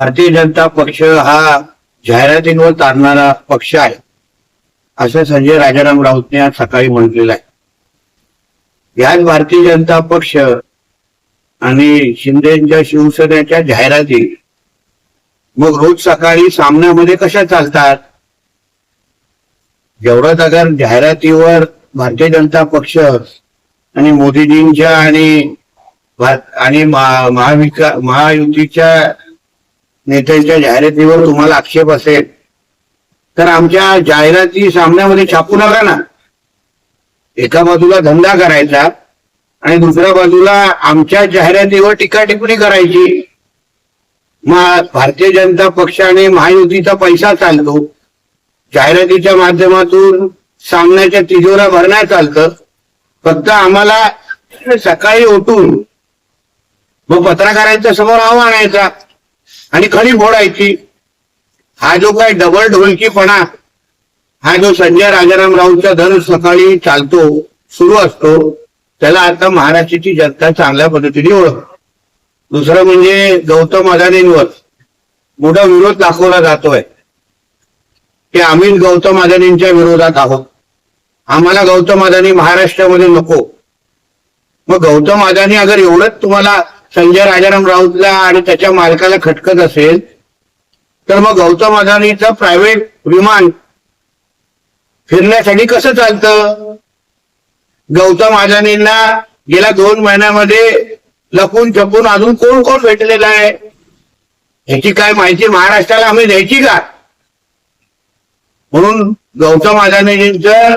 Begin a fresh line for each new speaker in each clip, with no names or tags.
भारतीय जनता पक्ष हा जाहिरातींवर चालणारा पक्ष आहे. असं संजय राजाराम राऊतने आज सकाळी म्हटलेलं आहे. याच भारतीय जनता पक्ष आणि शिंदेच्या शिवसेनेच्या जाहिराती मग रोज सकाळी सामन्यामध्ये कशा चालतात? जेवढं अगर जाहिरातीवर भारतीय जनता पक्ष आणि मोदीजींच्या आणि भार- आणि महाविका महायुतीच्या नेत्यांच्या जाहिरातीवर तुम्हाला आक्षेप असेल तर आमच्या जाहिराती सामन्यामध्ये छापू नका ना. एका बाजूला धंदा करायचा आणि दुसऱ्या बाजूला आमच्या जाहिरातीवर टीका टिप्पणी करायची. मग भारतीय जनता पक्ष आणि महायुतीचा पैसा चालतो. जाहिरातीच्या माध्यमातून सामन्याच्या तिजोऱ्या भरण्या चालतं. फक्त आम्हाला सकाळी उठून मग पत्रकारांच्या समोर आव्हानायचा आणि खरी फोडायची हा जो काय डबल ढोलकीपणा हा जो संजय राजाराम राऊतचा दर सकाळी चालतो सुरू असतो त्याला आता महाराष्ट्राची जनता चांगल्या पद्धतीने ओळख दुसरं म्हणजे गौतम अदानींवर मोठा विरोध दाखवला जातोय. की आम्ही गौतम अदानींच्या विरोधात आहोत. आम्हाला गौतम अदानी महाराष्ट्रामध्ये नको. मग गौतम अदानी अगर एवढंच तुम्हाला संजय राजाराम राऊतला आणि त्याच्या मालकाला खटकत असेल तर मग गौतम अदानीचं प्रायव्हेट विमान फिरण्यासाठी कसं चालतं? गौतम अदानींना गेल्या दोन महिन्यामध्ये लपून छपून अजून कोण कोण भेटलेला आहे? ह्याची काय माहिती महाराष्ट्राला आम्ही द्यायची का? म्हणून गौतम अदानीजींचं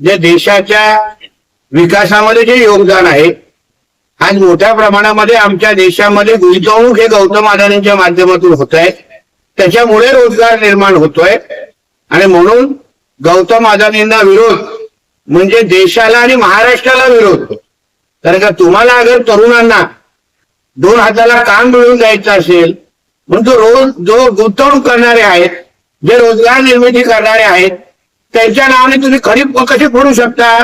जे देशाच्या विकासामध्ये जे योगदान आहे आज मोठ्या प्रमाणामध्ये आमच्या देशामध्ये गुंतवणूक हे गौतम अदानींच्या माध्यमातून होत आहे त्याच्यामुळे रोजगार निर्माण होतोय. आणि म्हणून गौतम अदानींना विरोध म्हणजे देशाला आणि महाराष्ट्राला विरोध. कारण का तुम्हाला अगर तरुणांना दोन हाताला काम मिळवून द्यायचं असेल म्हणून तो रोज जो गुंतवणूक करणारे आहेत जे रोजगार निर्मिती करणारे आहेत त्यांच्या नावाने तुम्ही खरीप कसे फोडू शकता?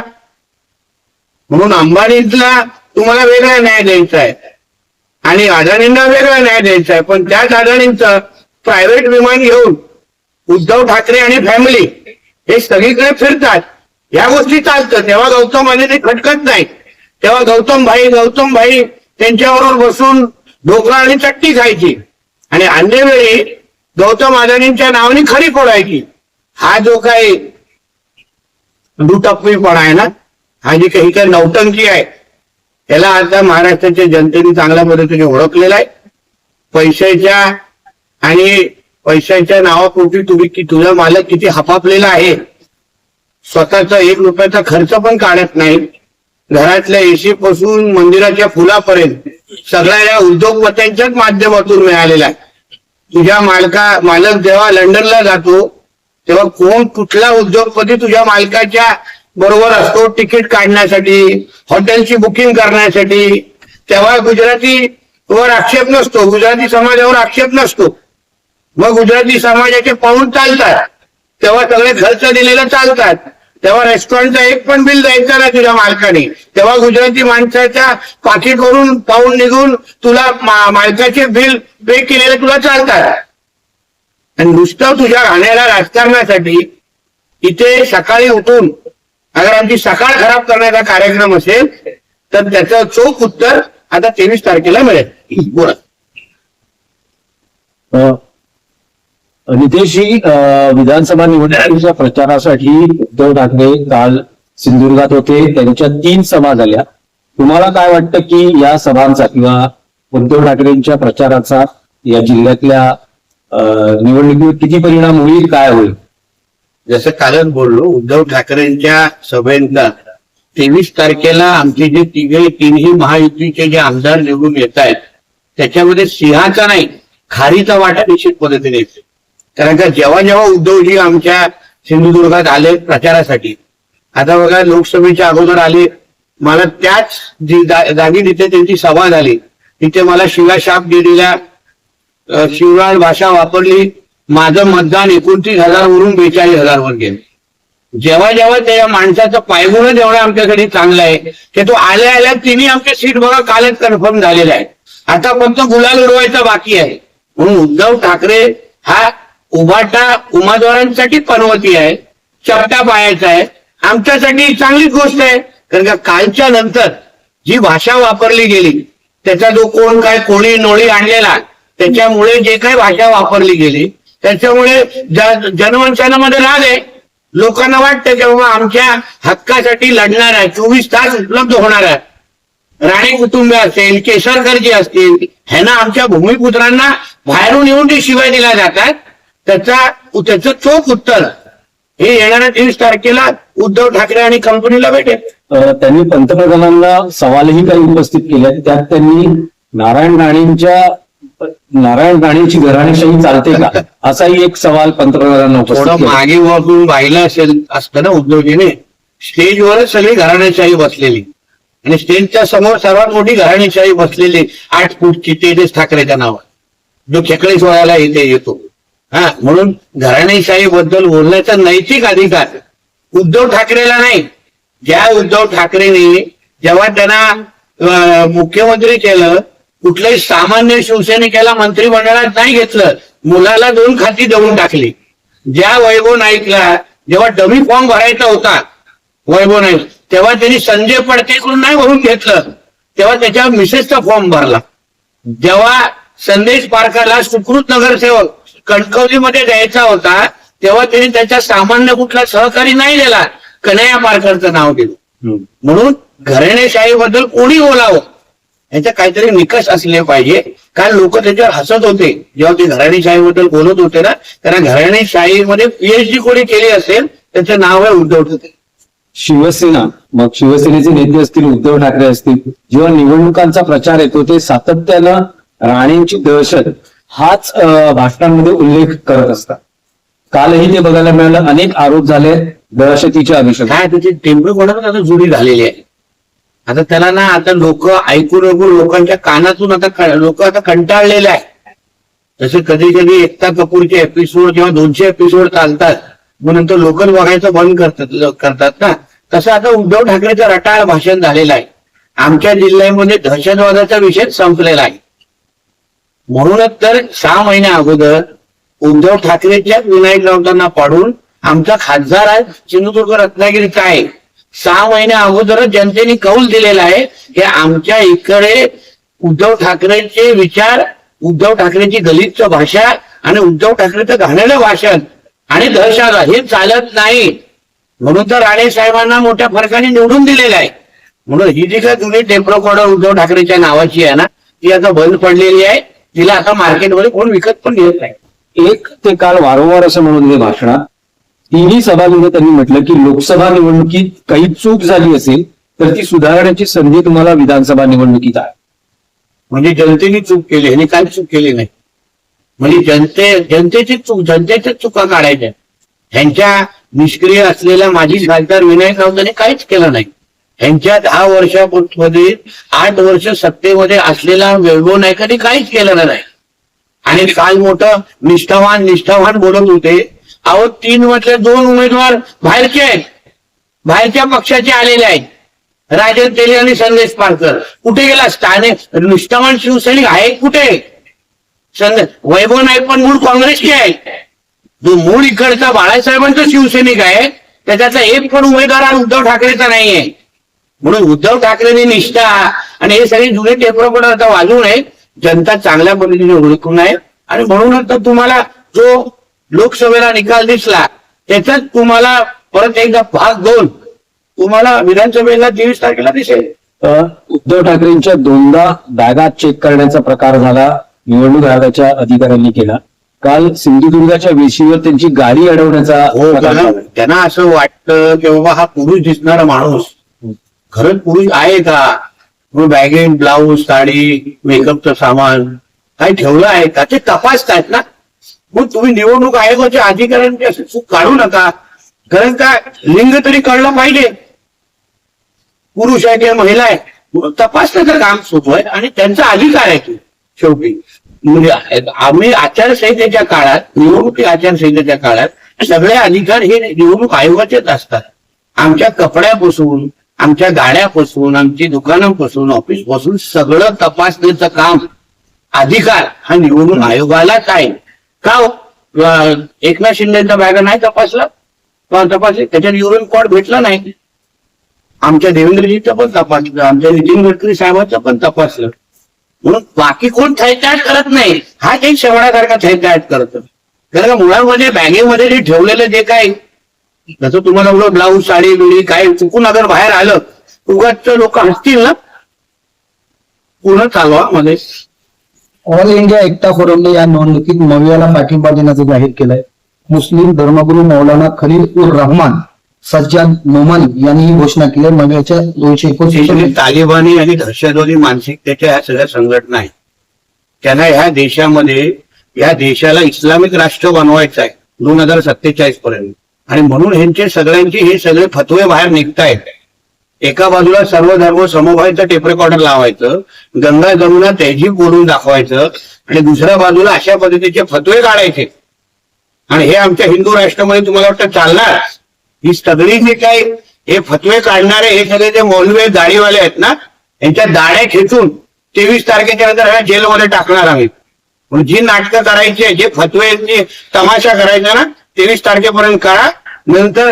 म्हणून अंबानीतला तुम्हाला वेगळा न्याय द्यायचा आहे. आणि अडाणींना वेगळा न्याय द्यायचा आहे. पण त्याच अडाणींचं प्रायव्हेट विमान घेऊन उद्धव ठाकरे आणि फॅमिली हे सगळीकडे फिरतात. या गोष्टी चालतं तेव्हा गौतम अदानी खटकत नाही तेव्हा गौतम भाई गौतम भाई त्यांच्याबरोबर बसून ढोकळा आणि चट्टी खायची. आणि अन्य वेळी गौतम अदानींच्या नावाने खरी फोडायची. हा जो काही दुटप्पीपणा आहे ना हा जी काही काही नौटंकी आहे याला आता महाराष्ट्राच्या जनतेने चांगल्या पद्धतीने ओळखलेला आहे. पैशाच्या आणि पैशाच्या नावापोटी तुम्ही की तुझा मालक किती हपापलेला आहे. स्वतःचा एक रुपयाचा खर्च पण काढत नाही. घरातल्या एसी पासून मंदिराच्या फुलापर्यंत सगळ्या या उद्योगपत्यांच्याच माध्यमातून मिळालेला आहे. तुझ्या मालका मालक जेव्हा लंडनला जातो तेव्हा कोण कुठला उद्योगपती तुझ्या मालकाच्या बरोबर असतो. तिकीट काढण्यासाठी हॉटेलची बुकिंग करण्यासाठी. तेव्हा गुजराती वर आक्षेप नसतो. गुजराती समाजावर आक्षेप नसतो. मग गुजराती समाजाचे पाऊल चालतात. तेव्हा सगळे खर्च दिलेले चालतात. तेव्हा रेस्टॉरंटचा एक पण बिल द्यायचं ना तुझ्या मालकाने. तेव्हा गुजराती माणसाच्या पाकिटवरून पाऊल निघून तुला मा- मालकाचे बिल पे केलेले तुला चालतात. आणि नुसतं तुझ्या राहण्याला राजकारणासाठी इथे सकाळी उठून अगर आमची सकाळ खराब करण्याचा कार्यक्रम असेल तर त्याचं चोख उत्तर आता तेवीस तारखेला मिळेल. बोला.
नितेशजी विधानसभा निवडणुकीच्या प्रचारासाठी उद्धव ठाकरे काल सिंधुदुर्गात होते. त्यांच्या तीन सभा झाल्या. तुम्हाला काय वाटतं की या सभांचा किंवा उद्धव ठाकरेंच्या प्रचाराचा या जिल्ह्यातल्या निवडणुकीवर किती परिणाम होईल काय होईल?
जसं कारण बोललो उद्धव ठाकरेंच्या सभेनंतर तेवीस तारखेला आमचे जे तिघे तिन्ही महायुतीचे जे आमदार निवडून येत आहेत त्याच्यामध्ये सिंहाचा नाही खारीचा वाटा निश्चित पद्धतीने येते कारण का जेव्हा जेव्हा उद्धवजी आमच्या सिंधुदुर्गात आले प्रचारासाठी आता बघा लोकसभेच्या अगोदर आले मला त्याच जागी तिथे त्यांची सभा झाली तिथे मला शिवाशाप दिलेल्या शिवराळ भाषा वापरली माझं मतदान एकोणतीस हजार वरून बेचाळीस हजार वर गेलं. जेव्हा जेव्हा त्या माणसाचं पायगुणच एवढं आमच्यासाठी चांगलं आहे. की तो आल्या आल्या तिन्ही आमच्या सीट बघा कालच कन्फर्म झालेलं आहे. आता फक्त गुलाल उडवायचा बाकी आहे. म्हणून उद्धव ठाकरे हा उभाटा उमेदवारांसाठी पर्वती आहे. चपटा पायाचा आहे. आमच्यासाठी चांगलीच गोष्ट आहे. कारण का कालच्या नंतर जी भाषा वापरली गेली त्याचा जो कोण काय कोणी नोळी आणलेला त्याच्यामुळे जे काही भाषा वापरली गेली त्याच्यामुळे ज- राग आहे लोकांना वाटतं की बाबा आमच्या हक्कासाठी लढणार आहे चोवीस तास उपलब्ध होणार आहे. राणे कुटुंब असेल केसरकरजी असतील ह्यांना आमच्या भूमिपुत्रांना बाहेरून येऊन ते शिवाय दिल्या जातात त्याचा त्याचं चोख उत्तर हे येणाऱ्या तेवीस तारखेला उद्धव ठाकरे आणि कंपनीला भेटेल.
त्यांनी पंतप्रधानांना सवालही काही उपस्थित केले त्यात त्यांनी नारायण राणेंच्या नारायण राणेंची घराणेशाही चालते का? असाही एक सवाल पंतप्रधानांना
थोडं मागे वाकून पाहिलं असेल असतं ना उद्धवजीने? स्टेजवरच सगळी घराणेशाही बसलेली. आणि स्टेजच्या समोर सर्वात मोठी घराणेशाही बसलेली आठ फूटची तेजस ठाकरेच्या नावात जो खेकडे सोहळ्याला इथे येतो. हा म्हणून घराणेशाही बद्दल बोलण्याचा नैतिक अधिकार उद्धव ठाकरेला नाही. ज्या उद्धव ठाकरेने जेव्हा त्यांना मुख्यमंत्री केलं कुठल्याही सामान्य शिवसैनिकाला मंत्रिमंडळात नाही घेतलं मुलाला दोन खाती देऊन टाकली. ज्या वैभव नाईकला जेव्हा डमी फॉर्म भरायचा होता वैभव नाईक तेव्हा त्यांनी संजय पडतेकडून नाही भरून घेतलं तेव्हा त्याच्या मिसेसचा फॉर्म भरला. जेव्हा संदेश पारकाला सुकृत नगरसेवक कणकवलीमध्ये द्यायचा होता तेव्हा त्यांनी त्याच्या सामान्य कुठला सहकारी नाही दिला कन्हैया पारकरचं नाव दिलं. म्हणून घराणेशाहीबद्दल कोणी बोलावं? याचा काहीतरी निकष असले पाहिजे. कारण लोक त्याच्यावर हसत होते. जेव्हा ते घराणेशाहीबद्दल बोलत होते ना त्यांना घराणेशाहीमध्ये पीएचडी कोणी केली असेल त्याचं नाव आहे उद्धव ठाकरे.
शिवसेना मग शिवसेनेचे नेते असतील उद्धव ठाकरे असतील जेव्हा निवडणुकांचा प्रचार येतो ते सातत्यानं राणेंची दहशत हाच भाषणांमध्ये उल्लेख करत असतात. कालही ते बघायला मिळालं अनेक आरोप झाले दहशतीच्या अनुषंगाने
काय त्याची टेम्पो कोणाला जुडी झालेली आहे? आता त्याला ना आता लोक ऐकून ऐकून लोकांच्या कानातून आता लोक आता कंटाळलेले आहे तसे कधी कधी एकता कपूरचे एपिसोड किंवा दोनशे एपिसोड चालतात. मग नंतर लोकल बघायचं बंद करतात करतात ना. तसं आता उद्धव ठाकरेचं रटाळ भाषण झालेलं आहे. आमच्या जिल्ह्यामध्ये दहशतवादाचा विषय संपलेला आहे. म्हणूनच तर सहा महिन्या अगोदर उद्धव ठाकरेच्या विनायक राऊतांना पाडून आमचा खासदार आहे सिंधुदुर्ग रत्नागिरीचा आहे. सहा महिन्या अगोदरच जनतेने कौल दिलेला आहे. हे आमच्या इकडे उद्धव ठाकरेंचे विचार उद्धव ठाकरेंची गलिच्छ भाषा आणि उद्धव ठाकरेचं घाणेरडं भाषण आणि दहशत हे चालत नाही. म्हणून तर राणे साहेबांना मोठ्या फरकाने निवडून दिलेलं आहे. म्हणून ही जी काय जुनी टेम्प्रोकॉर्डर उद्धव ठाकरेच्या नावाची आहे ना ती आता बंद पडलेली आहे. तिला आता मार्केटमध्ये कोण विकत पण घेत नाही.
एक ते काल वारंवार असं म्हणून भाषणात तिन्ही सभागृह त्यांनी म्हटलं की लोकसभा निवडणुकीत काही चूक झाली असेल तर ती सुधारण्याची संधी तुम्हाला विधानसभा निवडणुकीत आहे.
म्हणजे जनतेने चूक केली आणि काय चूक केली नाही? म्हणजे जनते जनतेची चूक जनतेच्या चुका काढायच्या. ह्यांच्या निष्क्रिय असलेल्या माजी खासदार विनायक राऊतांनी काहीच केलं नाही. ह्यांच्या दहा वर्षामध्ये आठ वर्ष सत्तेमध्ये असलेला वैभव नायकांनी काहीच केलेलं नाही. आणि काल मोठं निष्ठावान निष्ठावान बोलत होते अहो तीन मधले दोन उमेदवार बाहेरचे आहेत. बाहेरच्या पक्षाचे आलेले आहेत. राजन तेली आणि संदेश पारकर कुठे गेला? स्थानिक निष्ठावान शिवसैनिक आहे कुठे? संदेश वैभव नाईक पण मूळ काँग्रेसचे आहे जो मूळ इकडचा बाळासाहेबांचा शिवसैनिक आहे त्याच्यातला एक पण उमेदवार हा उद्धव ठाकरेचा नाहीये. म्हणून उद्धव ठाकरेंनी निष्ठा आणि हे सगळे जुने टेपरपण आता वाजू नये जनता चांगल्या पद्धतीने ओळखून आहे. आणि म्हणून तर तुम्हाला जो लोकसभेला निकाल दिसला. त्याच्यात तुम्हाला परत एकदा भाग दोन. तुम्हाला विधानसभेला तेवीस तारखेला दिसेल.
उद्धव ठाकरेंच्या दोनदा बॅगा चेक करण्याचा प्रकार झाला. निवडणूक आयोगाच्या अधिकाऱ्यांनी केला. काल सिंधुदुर्गाच्या वेशीवर त्यांची गाडी अडवण्याचा
हो त्यांना असं वाटतं की बाबा हा पुरुष दिसणारा माणूस. खरंच पुरुष आहे का? मग बॅगेन ब्लाऊज साडी मेकअपचं सामान. काही ठेवलं आहे का? ते तपासतायत ना. मग तुम्ही निवडणूक आयोगाच्या अधिकाऱ्यांची अशी चूक काढू नका. कारण काय लिंग तरी कळलं पाहिजे. पुरुष आहे किंवा महिला आहे. तपासण्याचं काम सुरू आहे आणि त्यांचा अधिकार आहे की शेवटी. म्हणजे आम्ही आचारसंहितेच्या काळात निवडणुकी आचारसंहितेच्या काळात सगळे अधिकार हे निवडणूक आयोगाचेच असतात. आमच्या कपड्यापासून आमच्या गाड्यापासून आमची दुकानापासून ऑफिसपासून सगळं तपासण्याचं काम अधिकार हा निवडणूक आयोगालाच आहे. का हो? एकनाथ शिंदेचा बॅग नाही तपासला? किंवा तपासले? त्याच्यात युरोन कॉड भेटला नाही. आमच्या देवेंद्रजीचं पण तपासलं. आमच्या नितीन गडकरी साहेबांचं पण तपासलं. म्हणून बाकी कोण थैताट करत नाही हा काही शेवणासारखा थैताट करत कारण का मुळामध्ये बॅगेमध्ये जे ठेवलेलं जे काही जसं तुम्हाला एवढं ब्लाऊज साडी बिडी काय चुकून अगर बाहेर आलं उगाच लोक हसतील ना? पूर्ण चालवा मध्ये.
ऑल इंडिया एकता फोरमने या निवडणुकीत मवियाला पाठिंबा देण्याचं जाहीर केलंय. मुस्लिम धर्मगुरू मौलाना खलील उर रहमान सज्जाद नोमानी यांनी ही घोषणा केली आहे. मवियाच्या दोनशे एकोणतीस
तालिबानी आणि दहशतवादी मानसिकतेच्या ह्या सगळ्या संघटना आहेत त्यांना ह्या देशामध्ये या देशाला इस्लामिक राष्ट्र बनवायचं आहे दोन हजार सत्तेचाळीस पर्यंत. आणि म्हणून ह्यांचे सगळ्यांचे हे सगळे फतवे बाहेर निघतायत. एका बाजूला सर्व धर्म समभायचं टेप रेकॉर्डर लावायचं गंगा जमुना त्याची बोलून दाखवायचं आणि दुसऱ्या बाजूला अशा पद्धतीचे फतवे काढायचे. आणि हे आमच्या हिंदू राष्ट्रामध्ये तुम्हाला वाटतं चालणार? ही सगळी जे काही हे फतवे काढणारे हे सगळे जे मौलवे दाढीवाले आहेत ना यांच्या दाढ्या खेचून तेवीस तारखेच्या नंतर ह्या जेलमध्ये टाकणार आम्ही. म्हणून जी नाटकं करायची आहे, जे फतवे तमाशा करायचा ना तेवीस तारखेपर्यंत करा नंतर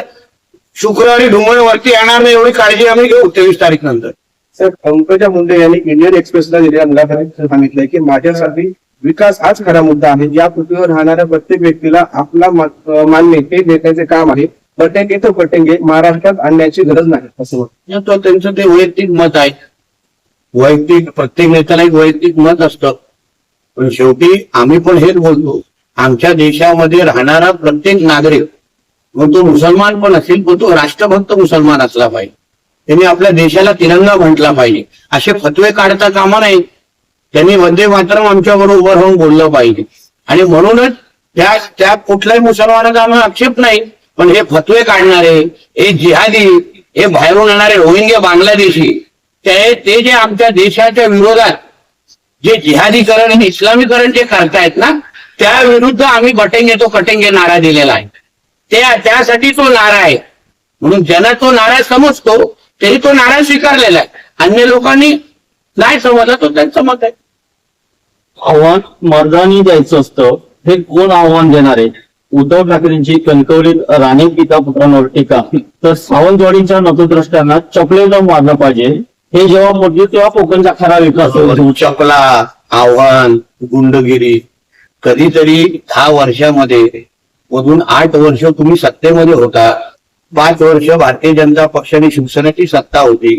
शुक्रवारी डोंगरवरती येणार नाही एवढी काळजी आम्ही घेऊ तेवीस तारीख नंतर.
सर पंकजा मुंडे यांनी इंडियन एक्सप्रेसला दिलेल्या मुलाखतीत सांगितलंय की माझ्यासाठी विकास हाच खरा मुद्दा आहे. या पृथ्वीवर राहणाऱ्या प्रत्येक व्यक्तीला आपला मानणे हे नेत्याचे काम आहे. पटेंगे तो पटेंगे महाराष्ट्रात आणण्याची गरज नाही असं
त्यांचं ते वैयक्तिक मत आहे. वैयक्तिक प्रत्येक नेत्याला एक वैयक्तिक मत असतं. पण शेवटी आम्ही पण हेच बोलतो. आमच्या देशामध्ये राहणारा प्रत्येक नागरिक मग तो मुसलमान पण असेल पण तो राष्ट्रभक्त मुसलमान असला पाहिजे. त्यांनी आपल्या देशाला तिरंगा म्हटला पाहिजे. असे फतवे काढता कामा नाही त्यांनी वंदे मातरम आमच्या बरोबर उभं राहून बोललं पाहिजे. आणि म्हणूनच त्या त्या कुठल्याही मुसलमानाचा आम्हाला आक्षेप नाही. पण हे फतवे काढणारे हे जिहादी हे बाहेरून येणारे रोहिंग्या बांगलादेशी ते ते जे आमच्या देशाच्या विरोधात जे जिहादीकरण आणि इस्लामीकरण जे करतायत ना त्या विरुद्ध आम्ही बटेंगे तो कटेंगे नारा दिलेला आहे. त्या त्यासाठी तो नारा आहे. म्हणून ज्यांना तो नारा समजतो तरी तो नारा स्वीकारलेला आहे. अन्य लोकांनी नाही समजला तो त्यांचं मत आहे.
आव्हान मर्दानी द्यायचं असतं हे कोण आव्हान देणार आहे? उद्धव ठाकरेंची कणकवलीत राणे पिता पुत्रांवर टीका. तर सावंतवाडीच्या नतद्रष्ट्यांना चपलेनं मारलं पाहिजे. हे जेव्हा मोठी तेव्हा कोकणचा खरा विकास होईल.
चपला आव्हान गुंडगिरी कधीतरी दहा वर्षामध्ये मधून आठ वर्ष तुम्ही सत्तेमध्ये होता. पाच वर्ष भारतीय जनता पक्षाने शिवसेनेची सत्ता होती.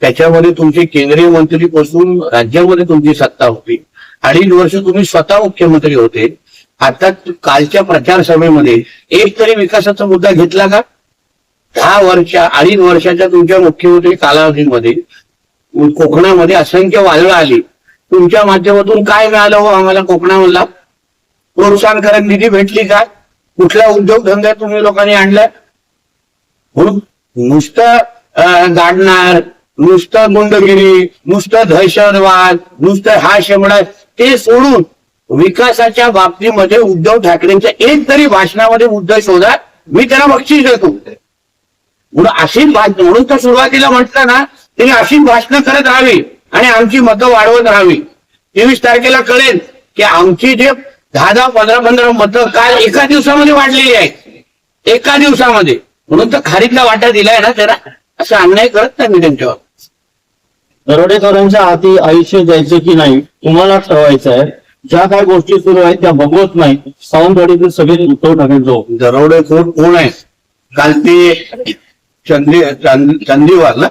त्याच्यामध्ये तुमचे केंद्रीय मंत्री पासून राज्यामध्ये तुमची सत्ता होती. अडीच वर्ष तुम्ही स्वतः मुख्यमंत्री होते. आता कालच्या प्रचार सभेमध्ये एक तरी विकासाचा मुद्दा घेतला का? दहा वर्ष अडीच वर्षाच्या तुमच्या मुख्यमंत्री कालावधीमध्ये कोकणामध्ये असंख्य वादळं आली. तुमच्या माध्यमातून काय मिळालं हो आम्हाला कोकणामधला? प्रोत्साहनकारक निधी भेटली का? कुठला उद्योगधंदा तुम्ही लोकांनी आणलाय? नुसतं अं, गाडणार नुसतं गुंडगिरी नुसतं दहशतवाद नुसतं हा शेमडा ते सोडून विकासाच्या बाबतीमध्ये उद्धव ठाकरेंच्या एक तरी भाषणामध्ये मुद्दा शोधा मी त्याला बक्षीस देतो. म्हणून अशी भाषण म्हणून तर सुरुवातीला म्हटलं ना त्यांनी अशीच भाषणं करत राहावी आणि आमची मतं वाढवत राहावी. तेवीस तारखेला कळेल की आमची जे दहा दहा पंधरा पंधरा मतं काल एका दिवसामध्ये वाढलेली आहेत एका दिवसामध्ये. म्हणून तर खारीतला वाटा दिलाय ना त्याला असं अन्याय करत नाही मी त्यांच्यावर.
दरोडेखोरांच्या हाती आयुष्य द्यायचं की नाही तुम्हाला ठरवायचं आहे. ज्या काय गोष्टी सुरू आहेत त्या बघवत नाही. सावंतवाडीतील सगळे उद्धव ठाकरे जो.
दरोडेखोर कोण आहे? काल ते चंदी चांद- चांदीवाल. ना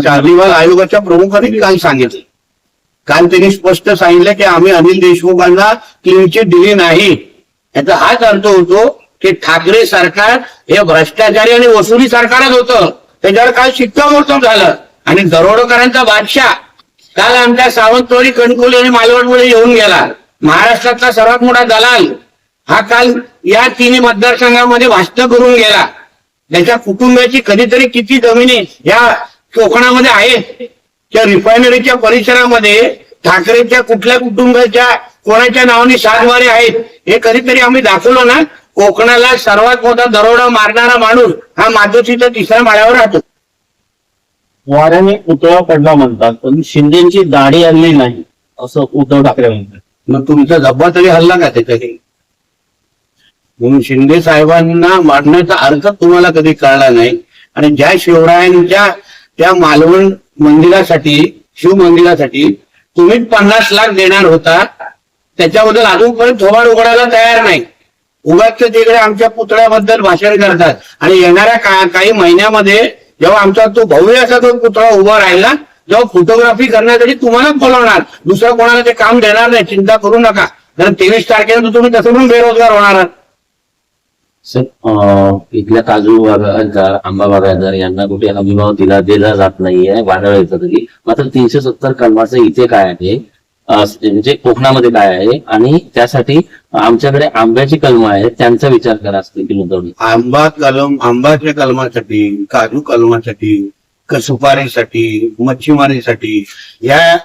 चांदीवाल आयोगाच्या प्रमुखांनी काल सांगितलं. काल त्यांनी स्पष्ट सांगितलं की आम्ही अनिल देशमुखांना क्लीन दिली नाही. याचा हाच अर्थ होतो की ठाकरे सरकार हे भ्रष्टाचारी आणि वसुली सरकारच होतं. त्याच्यावर काल शिक्कामोर्तब झालं. आणि दरोडोकरांचा बादशाह काल आमच्या सावंतवाडी कणकोली आणि मालवणमध्ये येऊन गेला. महाराष्ट्रातला सर्वात मोठा दलाल हा काल या तिन्ही मतदारसंघामध्ये भाषण करून गेला. त्याच्या कुटुंबाची कधीतरी किती जमिनी या कोकणामध्ये आहेत? त्या रिफायनरीच्या परिसरामध्ये ठाकरेच्या कुठल्या कुटुंबाच्या कोणाच्या नावाने सातवारे आहेत हे कधीतरी आम्ही दाखवलो ना कोकणाला सर्वात मोठा दरोडा मारणारा माणूस हा मातोश्रीच्या तिसऱ्या माळ्यावर राहतो.
वाऱ्याने पुतळा पडला म्हणतात पण शिंदेची दाढी आणली नाही असं उद्धव ठाकरे म्हणतात.
मग तुमचा डब्बा तरी हल्ला का त्याच्याकडे म्हणून शिंदे साहेबांना मारण्याचा अर्थ तुम्हाला कधी कळला नाही. आणि ज्या शिवरायांच्या त्या मालवण मंदिरासाठी शिव मंदिरासाठी तुम्ही पन्नास लाख देणार होता. त्याच्याबद्दल अजूनपर्यंत थोबाड उघडायला तयार नाही. उगाच तिकडे आमच्या पुतळ्याबद्दल भाषण करतात. आणि येणाऱ्या का, काही महिन्यामध्ये जेव्हा आमचा तो भव्य असा तो पुतळा उभा राहिला जेव्हा फोटोग्राफी करण्यासाठी तुम्हाला बोलवणार. दुसरं कोणाला ते काम देणार नाही. चिंता करू नका. कारण तेवीस तारखेनंतर तुम्ही तसं पण बेरोजगार होणार आहात.
सर इथल्या काजू बागायतदार आंबा बागायतदार यांना कुठे हमीभाव दिला दिला जात नाहीये वादळ येतं तरी. मात्र तीनशे सत्तर कलमाचं इथे काय आहे? म्हणजे कोकणामध्ये काय आहे? आणि त्यासाठी आमच्याकडे आंब्याची कलम आहेत त्यांचा विचार करा असते की नोंदवणी
आंबा कलम आंबाच्या कलमासाठी काजू कलमासाठी सुपारीसाठी मच्छीमारीसाठी या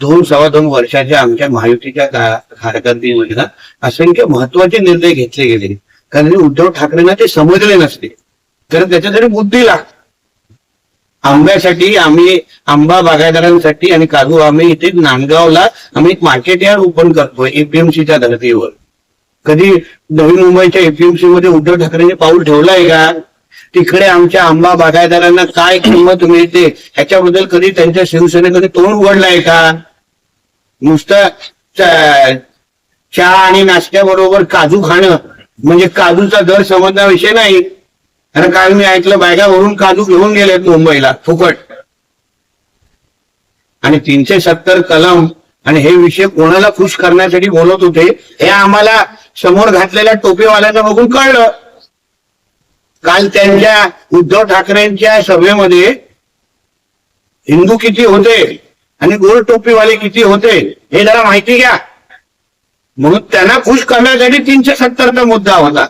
दोन सव्वा दोन वर्षाच्या आमच्या महायुतीच्या कारकिर्दीमध्ये ना असंख्य महत्त्वाचे निर्णय घेतले गेले. कारण उद्धव ठाकरेंना ते समजले नसते. तर त्याच्यासाठी बुद्धी लागते आंब्यासाठी आम्ही आंबा बागायदारांसाठी आणि काजू आम्ही इथे नांदगावला आम्ही एक मार्केट यार्ड ओपन करतोय एपीएमसीच्या धर्तीवर. कधी नवी मुंबईच्या एपीएमसी मध्ये उद्धव ठाकरेंनी पाऊल ठेवलाय का? तिकडे आमच्या आंबा बागायदारांना काय किंमत मिळते? ह्याच्याबद्दल कधी त्यांच्या शिवसेनेकडे तोंड उघडलाय का? नुसतं चहा आणि नाश्त्याबरोबर काजू खाणं. म्हणजे काजूचा दर समजण्या विषय नाही. कारण काल मी ऐकलं बायगावरून काजू घेऊन गेलेत मुंबईला फुकट. आणि तीनशे सत्तर कलम आणि हे विषय कोणाला खुश करण्यासाठी बोलत होते हे आम्हाला समोर घातलेल्या टोपेवाल्यांना बघून कळलं. काल त्यांच्या उद्धव ठाकरेंच्या सभेमध्ये हिंदू किती होते आणि गोल टोपीवाले किती होते हे जरा माहिती घ्या. म्हणून त्यांना खुश करण्यासाठी तीनशे सत्तरचा मुद्दा होता.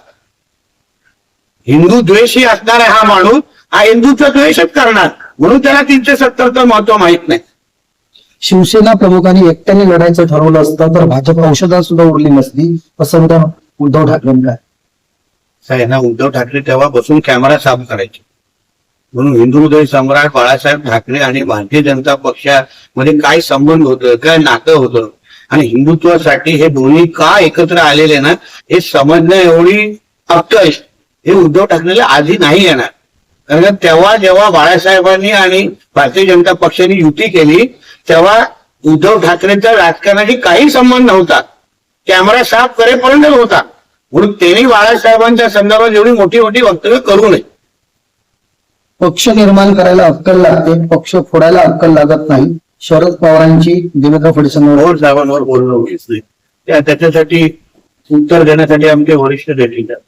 हिंदू द्वेषी असणारा हा माणूस हा हिंदूचा द्वेषच करणार. म्हणून त्याला तीनशे सत्तरचं महत्त्व माहीत नाही.
शिवसेना प्रमुखांनी एकट्याने लढायचं ठरवलं असतं तर भाजप औषधात सुद्धा उरली नसती. असं मत उद्धव ठाकरेंना आहे.
यांना उद्धव ठाकरे तेव्हा बसून कॅमेरा साफ करायचे. म्हणून हिंदू हृदय सम्राट बाळासाहेब ठाकरे आणि भारतीय जनता पक्षामध्ये काय संबंध होतं काय नातं होतं? आणि हिंदुत्वासाठी हे दोन्ही का एकत्र आलेले ना हे समजणं एवढी अक्कल हे उद्धव ठाकरेला आधी नाही येणार. कारण तेव्हा जेव्हा बाळासाहेबांनी आणि भारतीय जनता पक्षाने युती केली तेव्हा उद्धव ठाकरेंचा राजकारणाशी काही संबंध नव्हता. कॅमेरा साफ करेपर्यंत होता म्हणून त्यांनी बाळासाहेबांच्या संदर्भात एवढी मोठी मोठी वक्तव्य करू नये.
पक्ष निर्माण करायला अक्कल लागते. पक्ष फोडायला अक्कल लागत नाही. शरद पवारांची देवेंद्र फडणवीसांवर
पवार साहेबांवर बोलणं उचित नाही त्याच्यासाठी उत्तर देण्यासाठी आमचे वरिष्ठ देखील आहेत.